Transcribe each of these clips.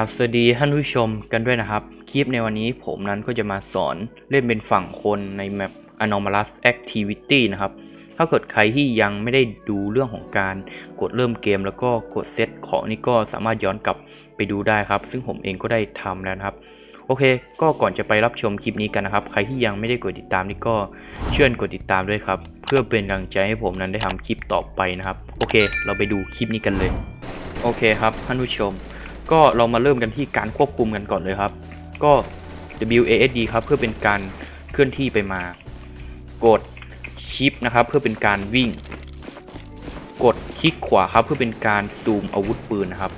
ราบสวัสดีท่านผู้ชมกันด้วยนะครับ คลิปในวันนี้ผมนั้นก็จะมาสอนเล่นเป็นฝั่งคนในแมป Anomalous Activity นะครับ ถ้าเกิดใครที่ยังไม่ได้ดูเรื่องของการกดเริ่มเกมแล้วก็กดเซตของนี่ก็สามารถย้อนกลับไปดูได้ครับ ซึ่งผมเองก็ได้ทำแล้วนะครับ โอเค ก็ก่อนจะไปรับชมคลิปนี้กันนะครับ ใครที่ยังไม่ได้กดติดตามนี่ก็เชิญกดติดตามด้วยครับ เพื่อเป็นกำลังใจให้ผมนั้นได้ทำคลิปต่อไปนะครับ โอเค เราไปดูคลิปนี้กันเลย โอเคครับท่านผู้ชม ก็เรามาเริ่มกันที่การควบคุมกันก่อนเลยครับ ก็ WASD ครับเพื่อเป็นการเคลื่อนที่ไปมา กดชิปนะครับเพื่อเป็นการวิ่ง กดคลิกขวาครับเพื่อเป็นการซูมอาวุธปืนนะครับ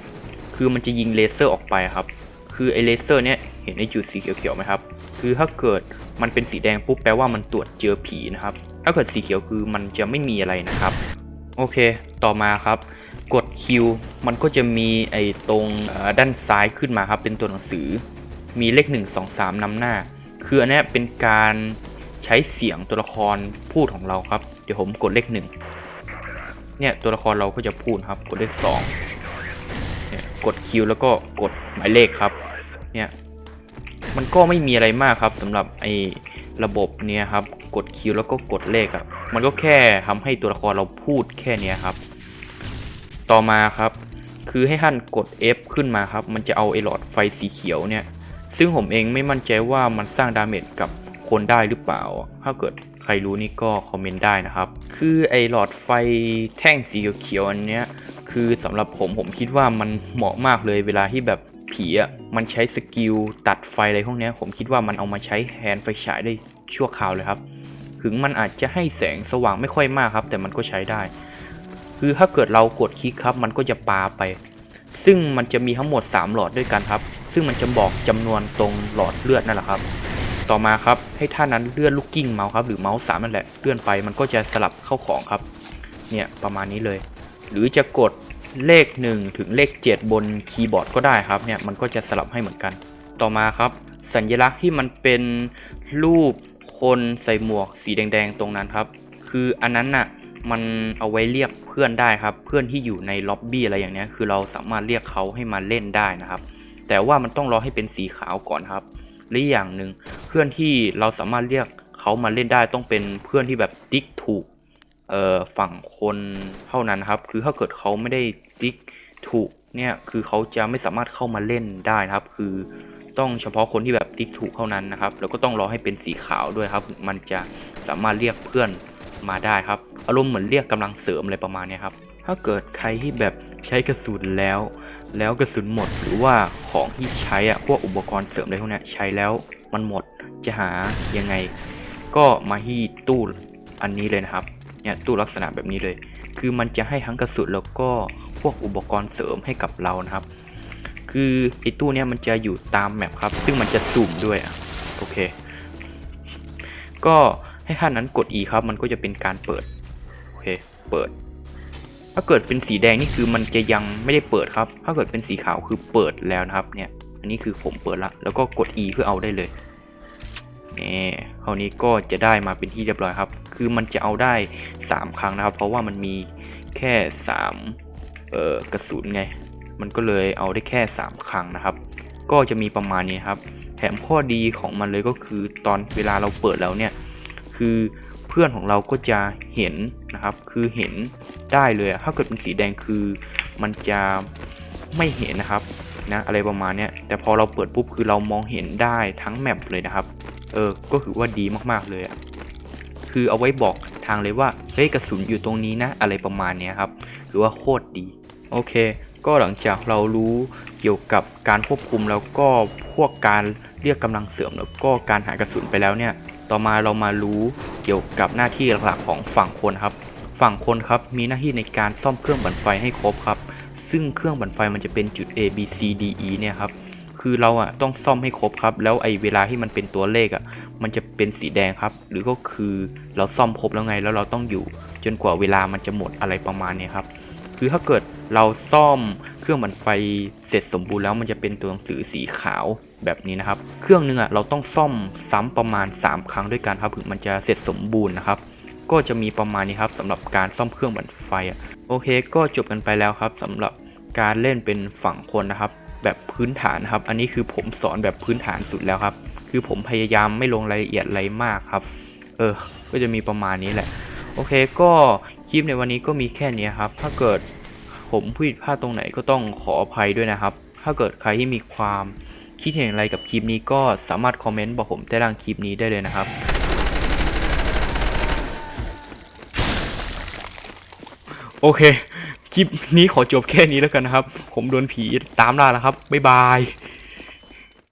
คือมันจะยิงเลเซอร์ออกไปครับ คือไอเลเซอร์เนี้ยเห็นไอจุดสีเขียวๆไหมครับ คือถ้าเกิดมันเป็นสีแดงปุ๊บแปลว่ามันตรวจเจอผีนะครับ ถ้าเกิดสีเขียวคือมันจะไม่มีอะไรนะครับ โอเค ต่อมาครับ กดคิวมันก็จะมีไอ้ตรงด้านซ้ายขึ้นมาครับ เป็นตัวหนังสือ มีเลข 1 2 3นำหน้า คืออันนี้เป็นการใช้เสียงตัวละครพูดของเราครับ เดี๋ยวผมกดเลขหนึ่งเนี่ยตัวละครเราก็จะพูดครับ กดเลขสองเนี่ยกดคิวแล้วก็กดหมายเลขครับ เนี่ยมันก็ไม่มีอะไรมากครับสำหรับไอ้ระบบเนี้ยครับ กดคิวแล้วก็กดเลขอะมันก็แค่ทำให้ตัวละครเราพูดแค่เนี้ยครับ ต่อมาครับ คือให้ท่านกด F ขึ้นมาครับ มันจะเอาไอหลอดไฟสีเขียวเนี่ย ซึ่งผมเองไม่มั่นใจว่ามันสร้างดาเมจกับคนได้หรือเปล่า ถ้าเกิดใครรู้นี่ก็คอมเมนต์ได้นะครับ คือไอหลอดไฟแท่งสีเขียวอันเนี้ย คือสำหรับผมผมคิดว่ามันเหมาะมากเลยเวลาที่แบบผีอะมันใช้สกิลตัดไฟอะไรพวกเนี้ยผมคิดว่ามันเอามาใช้แทนไฟฉายได้ชั่วคราวเลยครับ ถึงมันอาจจะให้แสงสว่างไม่ค่อยมากครับ แต่มันก็ใช้ได้ คือถ้าเกิดเรากดคลิกครับ มันก็จะปาไป ซึ่งมันจะมีทั้งหมด 3 หลอดด้วยกันครับ ซึ่งมันจะบอกจำนวนตรงหลอดเลือดนั่นแหละครับ ต่อมาครับให้ท่านนั้นเลื่อนลูกกิ้งเมาส์ครับหรือเมาส์สามนั่นแหละเลื่อนไปมันก็จะสลับเข้าของครับ เนี่ยประมาณนี้เลย หรือจะกดเลข 1 ถึงเลข 7 บนคีย์บอร์ดก็ได้ครับเนี่ยมันก็จะสลับให้เหมือนกัน ต่อมาครับ สัญลักษณ์ที่มันเป็นรูปคนใส่หมวกสีแดงๆตรงนั้นครับ คืออันนั้นน่ะ มันเอาไว้เรียกเพื่อนได้ครับ เพื่อนที่อยู่ในล็อบบี้อะไรอย่างเนี้ยคือเราสามารถเรียกเขาให้มาเล่นได้นะครับ แต่ว่ามันต้องรอให้เป็นสีขาวก่อนครับและอีกอย่างหนึ่งเพื่อนที่เราสามารถเรียกเขามาเล่นได้ต้องเป็นเพื่อนที่แบบติ๊กถูกเอ่อฝั่งคนเท่านั้นครับ คือถ้าเกิดเขาไม่ได้ติ๊กถูกเนี่ยคือเขาจะไม่สามารถเข้ามาเล่นได้นะครับ คือต้องเฉพาะคนที่แบบติ๊กถูกเท่านั้นนะครับ แล้วก็ต้องรอให้เป็นสีขาวด้วยครับ มันจะสามารถเรียกเพื่อน มาได้ครับ อารมณ์เหมือนเรียกกำลังเสริมอะไรประมาณนี้ครับ ถ้าเกิดใครที่แบบใช้กระสุนแล้ว แล้วกระสุนหมดหรือว่าของที่ใช้อะพวกอุปกรณ์เสริมอะไรพวกนี้ใช้แล้วมันหมดจะหายังไง ก็มาที่ตู้อันนี้เลยนะครับเนี่ยตู้ลักษณะแบบนี้เลย คือมันจะให้ทั้งกระสุนแล้วก็พวกอุปกรณ์เสริมให้กับเรานะครับ คือไอ้ตู้เนี้ยมันจะอยู่ตามแมปครับ ซึ่งมันจะสุ่มด้วยอะโอเค ก็ ให้ท่านนั้นกด E ครับมันก็จะเป็นการเปิดโอเคเปิด ถ้าเกิดเป็นสีแดงนี่คือมันจะยังไม่ได้เปิดครับ ถ้าเกิดเป็นสีขาวคือเปิดแล้วนะครับเนี่ย อันนี้คือผมเปิดละแล้วก็กด E เพื่อเอาได้เลยนี่คราวนี้ก็จะได้มาเป็นที่เรียบร้อยครับ คือมันจะเอาได้ 3 ครั้งนะครับ เพราะว่ามันมีแค่3เอ่อกระสุนไง มันก็เลยเอาได้แค่ 3 ครั้งนะครับ ก็จะมีประมาณนี้ครับ แถมข้อดีของมันเลยก็คือตอนเวลาเราเปิดแล้วเนี่ย คือเพื่อนของเราก็จะเห็นนะครับ คือเห็นได้เลย ถ้าเกิดเป็นสีแดงคือมันจะไม่เห็นนะครับนะอะไรประมาณนี้แต่พอเราเปิดปุ๊บคือเรามองเห็นได้ทั้งแมปเลยนะครับ เออ ก็ถือว่าดีมากๆเลยอะคือเอาไว้บอกทางเลยว่า เฮ้ยกระสุนอยู่ตรงนี้นะ อะไรประมาณนี้ครับถือว่าโคตรดี โอเค ก็หลังจากเรารู้เกี่ยวกับการควบคุมแล้วก็พวกการเรียกกำลังเสริมแล้วก็การหากระสุนไปแล้วเนี่ย ต่อมาเรามารู้เกี่ยวกับหน้าที่หลักๆของฝั่งคนครับ ฝั่งคนครับมีหน้าที่ในการซ่อมเครื่องปั่นไฟให้ครบครับ ซึ่งเครื่องปั่นไฟมันจะเป็นจุด A B C D E เนี่ยครับคือเราอะต้องซ่อมให้ครบครับ แล้วไอ้เวลาที่มันเป็นตัวเลขอะ มันจะเป็นสีแดงครับ หรือก็คือเราซ่อมครบแล้วไงแล้วเราต้องอยู่ จนกว่าเวลามันจะหมดอะไรประมาณเนี้ยครับ คือถ้าเกิดเราซ่อมเครื่องปั่นไฟเสร็จสมบูรณ์แล้วมันจะเป็นตัวหนังสือสีขาว แบบนี้นะครับ เครื่องนึงอะเราต้องซ่อมซ้ำประมาณ 3 ครั้งด้วยกันครับถึงมันจะเสร็จสมบูรณ์นะครับ ก็จะมีประมาณนี้ครับสำหรับการซ่อมเครื่องปั่นไฟอะโอเค ก็จบกันไปแล้วครับสำหรับการเล่นเป็นฝั่งคนนะครับ แบบพื้นฐานครับ อันนี้คือผมสอนแบบพื้นฐานสุดแล้วครับ คือผมพยายามไม่ลงรายละเอียดอะไรมากครับ เออ ก็จะมีประมาณนี้แหละ โอเค ก็คลิปในวันนี้ก็มีแค่นี้ครับ ถ้าเกิดผมพูดผิดพลาดตรงไหนก็ต้องขออภัยด้วยนะครับ ถ้าเกิดใครที่มีความ คิดเห็นอะไรกับคลิปนี้ก็สามารถคอมเมนต์บอกผมใต้ล่างคลิปนี้ได้เลยนะครับโอเค คลิปนี้ขอจบแค่นี้แล้วกันนะครับ ผมโดนผีตามล่าแล้วครับ บ๊ายบาย